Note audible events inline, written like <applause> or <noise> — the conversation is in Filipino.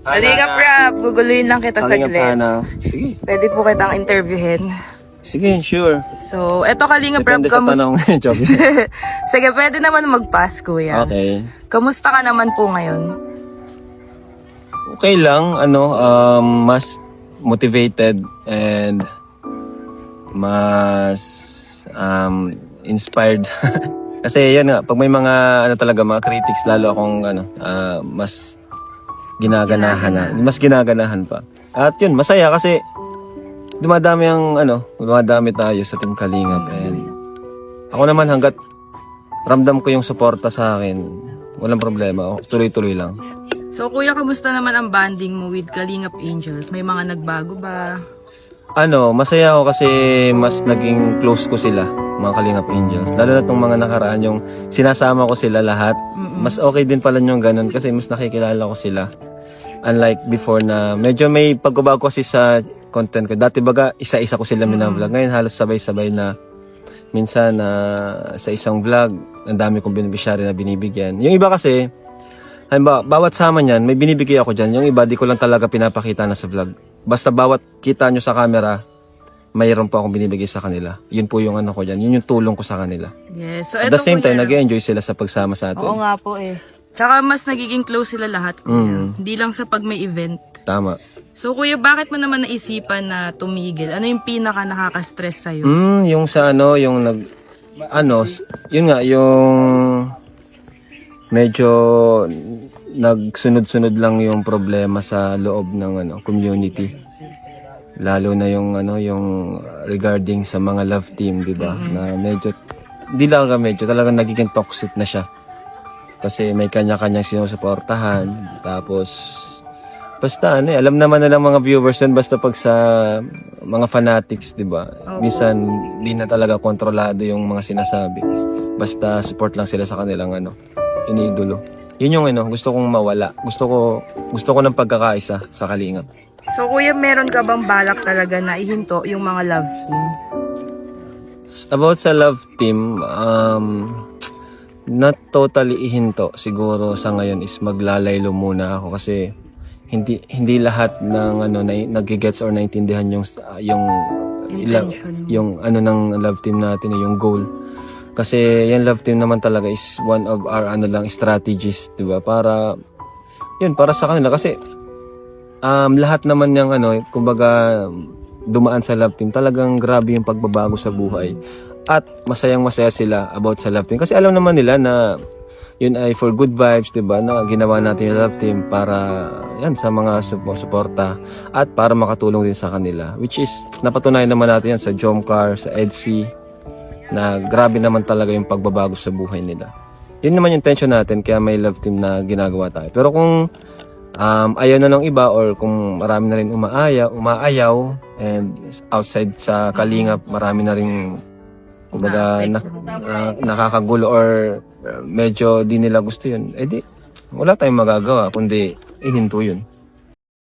Halika, Prab. Guguluhin lang kita Kalinga saglit. Prana. Sige. Pwede po kitang interviewin. Sige, sure. So, eto Kalinga Prab, Depende sa kamusta? tanong. <laughs> Joke. <laughs> Sige, pwede naman mag-pass, kuya. okay. Kamusta ka naman po ngayon? Okay lang, ano, um, mas motivated and mas um, inspired. <laughs> Kasi yan nga, pag may mga ano talaga mga critics lalo akong ano, ah, mas ginaganahan na, mas ginaganahan pa. At yun, masaya kasi dumadami ang ano, dumadami tayo sa Team Kalingap and ako naman hanggat ramdam ko yung suporta sa akin, walang problema, tuloy-tuloy lang. So, kuya, kamusta naman ang banding mo with Kalingap Angels? May mga nagbago ba? Ano, masaya ako kasi mas naging close ko sila, mga Kalingap Angels. Lalo na itong mga nakaraan, yung sinasama ko sila lahat. Mas okay din pala yung ganun kasi mas nakikilala ko sila. Unlike before na medyo may pagbabago kasi sa content ko. Dati baga, isa-isa ko sila minablog. Ngayon halos sabay-sabay na minsan na sa isang vlog, ang dami kong beneficiary na binibigyan. Yung iba kasi, halimbawa, bawat sama niyan, may binibigay ako dyan. Yung iba, di ko lang talaga pinapakita na sa vlog. Basta bawat kita nyo sa camera, mayroon po akong binibigay sa kanila. Yun po yung ano ko dyan. Yun yung tulong ko sa kanila. Yes. So, At the same time, nag-enjoy sila sa pagsama sa atin. Oo nga po eh. Tsaka mas nagiging close sila lahat, kuya. Hindi lang sa pag may event. Tama. So, kuya, bakit mo naman naisipan na tumigil? Ano yung pinaka nakaka-stress sa'yo? Mm, yung sa ano, yung nag... Ano, yun nga, yung... Medyo nagsunod-sunod lang yung problema sa loob ng ano, community. Lalo na yung ano, yung regarding sa mga love team, 'di ba? Na medyo di lang ka medyo talagang nagiging toxic na siya. Kasi may kanya-kanyang sinusuportahan. Tapos Basta ano eh, alam naman na ng mga viewers yun basta pag sa mga fanatics, di ba? Minsan, di na talaga kontrolado yung mga sinasabi. Basta support lang sila sa kanilang ano, iniidolo. Yun yung ano, gusto kong mawala. Gusto ko, gusto ko ng pagkakaisa sa kalingap. So, kuya, meron ka bang balak talaga na ihinto yung mga love team? About sa love team, um, not totally ihinto. Siguro sa ngayon is maglalaylo muna ako kasi hindi hindi lahat ng ano na nagigets or naintindihan yung yung ila- yung ano ng love team natin yung goal. Kasi yung love team naman talaga is one of our ano lang strategies, 'di ba? Para yun para sa kanila kasi um, lahat naman yung ano, kumbaga dumaan sa love team, talagang grabe yung pagbabago sa buhay. At masayang masaya sila about sa love team. Kasi alam naman nila na yun ay for good vibes, 'di ba? Na ginawa natin yung love team para yan sa mga supo- suporta at para makatulong din sa kanila. Which is napatunayan naman natin yan sa Jomcar, sa EDC na grabe naman talaga yung pagbabago sa buhay nila. Yun naman yung intention natin kaya may love team na ginagawa tayo. Pero kung um, ayaw na ng iba or kung marami na rin umaayaw, umaayaw and outside sa kalingap marami na rin kumbaga na, na- nakakagulo or uh, medyo di nila gusto yun, eh di, wala tayong magagawa kundi ihinto yun.